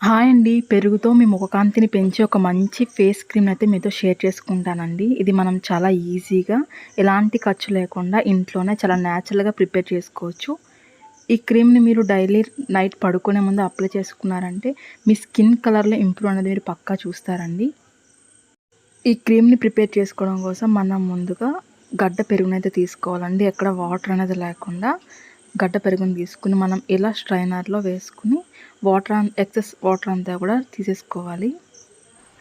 Hi అండి. పెరుగుతో మీ ముఖకాంతిని పెంచే ఒక మంచి ఫేస్ క్రీమ్ అయితే మీతో షేర్ చేసుకుంటానండి. ఇది మనం చాలా ఈజీగా ఎలాంటి ఖర్చు లేకుండా ఇంట్లోనే చాలా న్యాచురల్గా ప్రిపేర్ చేసుకోవచ్చు. ఈ క్రీమ్ని మీరు డైలీ నైట్ పడుకునే ముందు అప్లై చేసుకున్నారంటే మీ స్కిన్ కలర్లో ఇంప్రూవ్ అనేది మీరు పక్కా చూస్తారండి. ఈ క్రీమ్ని ప్రిపేర్ చేసుకోవడం కోసం మనం ముందుగా గడ్డ పెరుగునైతే తీసుకోవాలండి. ఎక్కడ వాటర్ అనేది లేకుండా గడ్డ పెరుగుని తీసుకుని మనం ఇలా స్ట్రైనర్లో వేసుకుని వాటర్ ఎక్సెస్ వాటర్ అంతా కూడా తీసేసుకోవాలి.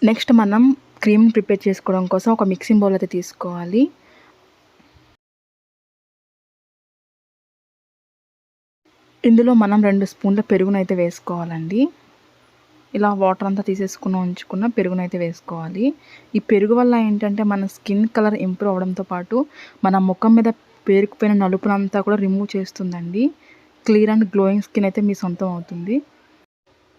నెక్స్ట్ మనం క్రీమ్ని ప్రిపేర్ చేసుకోవడం కోసం ఒక మిక్సింగ్ బౌల్ అయితే తీసుకోవాలి. ఇందులో మనం రెండు స్పూన్ల పెరుగునైతే వేసుకోవాలండి. ఇలా వాటర్ అంతా తీసేసుకున్న ఉంచుకున్న పెరుగునైతే వేసుకోవాలి. ఈ పెరుగు వల్ల ఏంటంటే మన స్కిన్ కలర్ ఇంప్రూవ్ అవడంతో పాటు మన ముఖం మీద పేరుకుపోయిన నలుపునంతా కూడా రిమూవ్ చేస్తుందండి. క్లియర్ అండ్ గ్లోయింగ్ స్కిన్ అయితే మీ సొంతం అవుతుంది.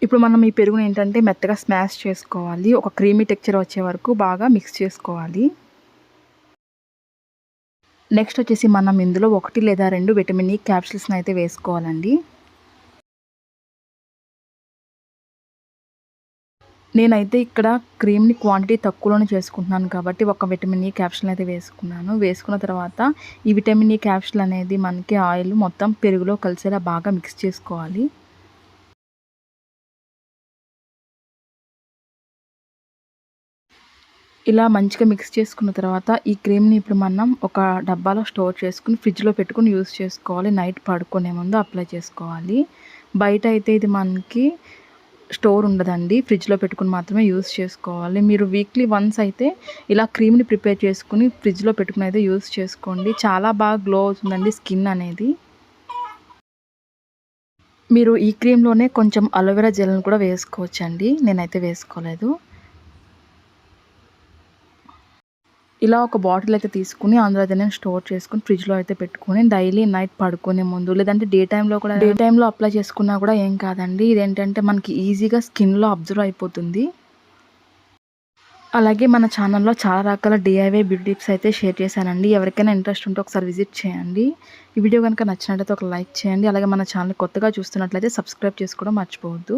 ఇప్పుడు మనం ఈ పెరుగును ఏంటంటే మెత్తగా స్మాష్ చేసుకోవాలి. ఒక క్రీమీ టెక్చర్ వచ్చే వరకు బాగా మిక్స్ చేసుకోవాలి. నెక్స్ట్ వచ్చేసి మనం ఇందులో ఒకటి లేదా రెండు విటమిన్ ఈ క్యాప్సిల్స్ని అయితే వేసుకోవాలండి. నేనైతే ఇక్కడ క్రీమ్ని క్వాంటిటీ తక్కువలోనే చేసుకుంటున్నాను కాబట్టి ఒక విటమిన్ ఈ క్యాప్షుల్ అయితే వేసుకున్నాను. వేసుకున్న తర్వాత ఈ విటమిన్ ఈ క్యాప్షుల్ అనేది మనకి ఆయిల్ మొత్తం పెరుగులో కలిసేలా బాగా మిక్స్ చేసుకోవాలి. ఇలా మంచిగా మిక్స్ చేసుకున్న తర్వాత ఈ క్రీమ్ని ఇప్పుడు మనం ఒక డబ్బాలో స్టోర్ చేసుకుని ఫ్రిడ్జ్లో పెట్టుకుని యూస్ చేసుకోవాలి. నైట్ పడుకునే ముందు అప్లై చేసుకోవాలి. బయట అయితే ఇది మనకి స్టోర్ ఉండదండి. ఫ్రిడ్జ్లో పెట్టుకుని మాత్రమే యూస్ చేసుకోవాలి. మీరు వీక్లీ వన్స్ అయితే ఇలా క్రీమ్ని ప్రిపేర్ చేసుకుని ఫ్రిడ్జ్లో పెట్టుకుని అయితే యూస్ చేసుకోండి. చాలా బాగా గ్లో అవుతుందండి స్కిన్ అనేది. మీరు ఈ క్రీమ్లోనే కొంచెం అలోవెరా జెల్ని కూడా వేసుకోవచ్చండి. నేనైతే వేసుకోలేదు. ఇలా ఒక బాటిల్ అయితే తీసుకుని అందులో అయితే నేను స్టోర్ చేసుకుని ఫ్రిడ్జ్లో అయితే పెట్టుకుని డైలీ నైట్ పడుకునే ముందు లేదంటే డే టైంలో కూడా డే టైంలో అప్లై చేసుకున్నా కూడా ఏం కాదండి. ఇదేంటంటే మనకి ఈజీగా స్కిన్లో అబ్జర్వ్ అయిపోతుంది. అలాగే మన ఛానల్లో చాలా రకాల డిఐవై బ్యూటీ టిప్స్ అయితే షేర్ చేశానండి. ఎవరికైనా ఇంట్రెస్ట్ ఉంటే ఒకసారి విజిట్ చేయండి. ఈ వీడియో కనుక నచ్చినట్లయితే ఒక లైక్ చేయండి. అలాగే మన ఛానల్ కొత్తగా చూస్తున్నట్లయితే సబ్స్క్రైబ్ చేసుకోవడం మర్చిపోవద్దు.